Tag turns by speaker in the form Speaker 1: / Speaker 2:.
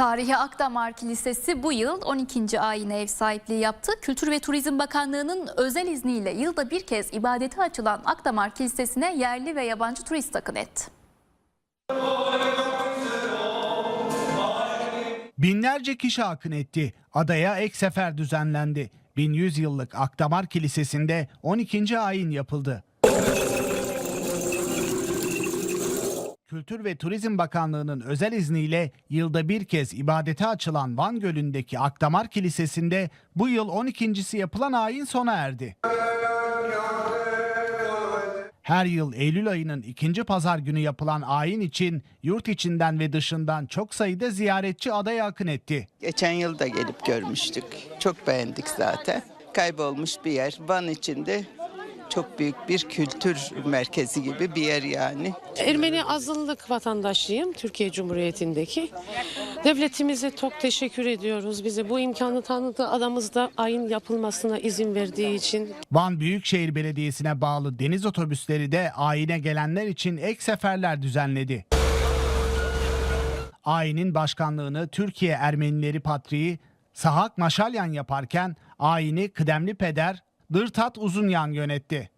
Speaker 1: Tarihi Akdamar Kilisesi bu yıl 12. ayine ev sahipliği yaptı. Kültür ve Turizm Bakanlığı'nın özel izniyle yılda bir kez ibadete açılan Akdamar Kilisesi'ne yerli ve yabancı turist akın etti.
Speaker 2: Binlerce kişi akın etti. Adaya ek sefer düzenlendi. 1100 yıllık Akdamar Kilisesi'nde 12. ayin yapıldı. Kültür ve Turizm Bakanlığı'nın özel izniyle yılda bir kez ibadete açılan Van Gölü'ndeki Akdamar Kilisesi'nde bu yıl 12.si yapılan ayin sona erdi. Her yıl Eylül ayının ikinci pazar günü yapılan ayin için yurt içinden ve dışından çok sayıda ziyaretçi adaya akın etti.
Speaker 3: Geçen yıl da gelip görmüştük. Çok beğendik zaten. Kaybolmuş bir yer. Van içinde çok büyük bir kültür merkezi gibi bir yer yani.
Speaker 4: Ermeni azınlık vatandaşıyım Türkiye Cumhuriyeti'ndeki. Devletimize çok teşekkür ediyoruz. Bize bu imkanı tanıdı. Adamızda ayın yapılmasına izin verdiği için.
Speaker 2: Van Büyükşehir Belediyesi'ne bağlı deniz otobüsleri de ayine gelenler için ek seferler düzenledi. Ayinin başkanlığını Türkiye Ermenileri Patriği Sahak Maşalyan yaparken ayini kıdemli peder Dırtat Uzunyan yönetti.